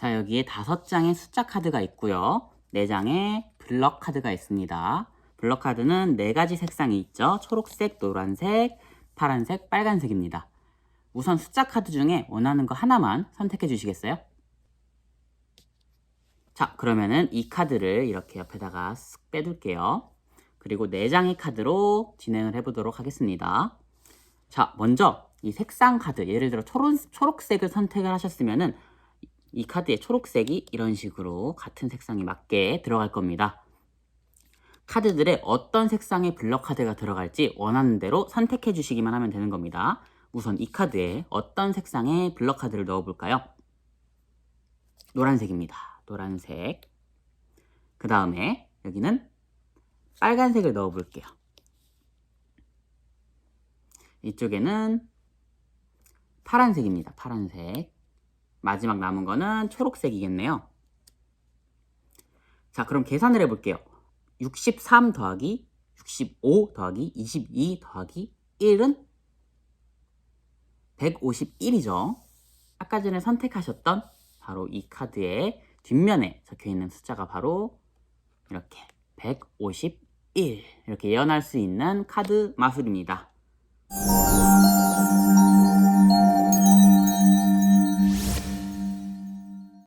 자, 여기에 다섯 장의 숫자 카드가 있고요. 네 장의 블럭 카드가 있습니다. 블럭 카드는 네 가지 색상이 있죠. 초록색, 노란색, 파란색, 빨간색입니다. 우선 숫자 카드 중에 원하는 거 하나만 선택해 주시겠어요? 자, 그러면은 이 카드를 이렇게 옆에다가 쓱 빼둘게요. 그리고 네 장의 카드로 진행을 해보도록 하겠습니다. 자, 먼저 이 색상 카드, 예를 들어 초록, 초록색을 선택을 하셨으면은 이 카드의 초록색이 이런 식으로 같은 색상에 맞게 들어갈 겁니다. 카드들의 어떤 색상의 블럭 카드가 들어갈지 원하는 대로 선택해 주시기만 하면 되는 겁니다. 우선 이 카드에 어떤 색상의 블럭 카드를 넣어볼까요? 노란색입니다. 노란색. 그 다음에 여기는 빨간색을 넣어볼게요. 이쪽에는 파란색입니다. 파란색. 마지막 남은 거는 초록색이겠네요. 자, 그럼 계산을 해볼게요. 63 더하기 65 더하기 22 더하기 1은 151이죠. 아까 전에 선택하셨던 바로 이 카드의 뒷면에 적혀 있는 숫자가 바로 이렇게 151 이렇게 예언할 수 있는 카드 마술입니다.